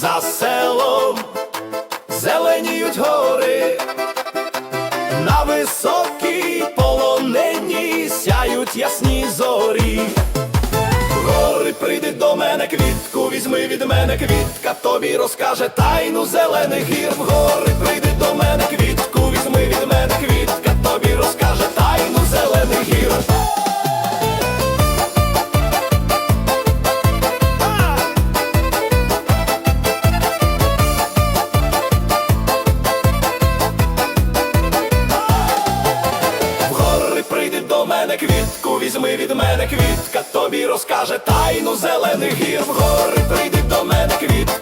за селом зеленіють гори, на високій полонені сяють ясні зорі. Гори прийди до мене, квітку, візьми від мене квітка, тобі розкаже тайну зелених гір. в Гори прийди до мене. квітку Візьми від мене квітка, тобі розкаже тайну зелених гір. Вгори прийди до мене квітка.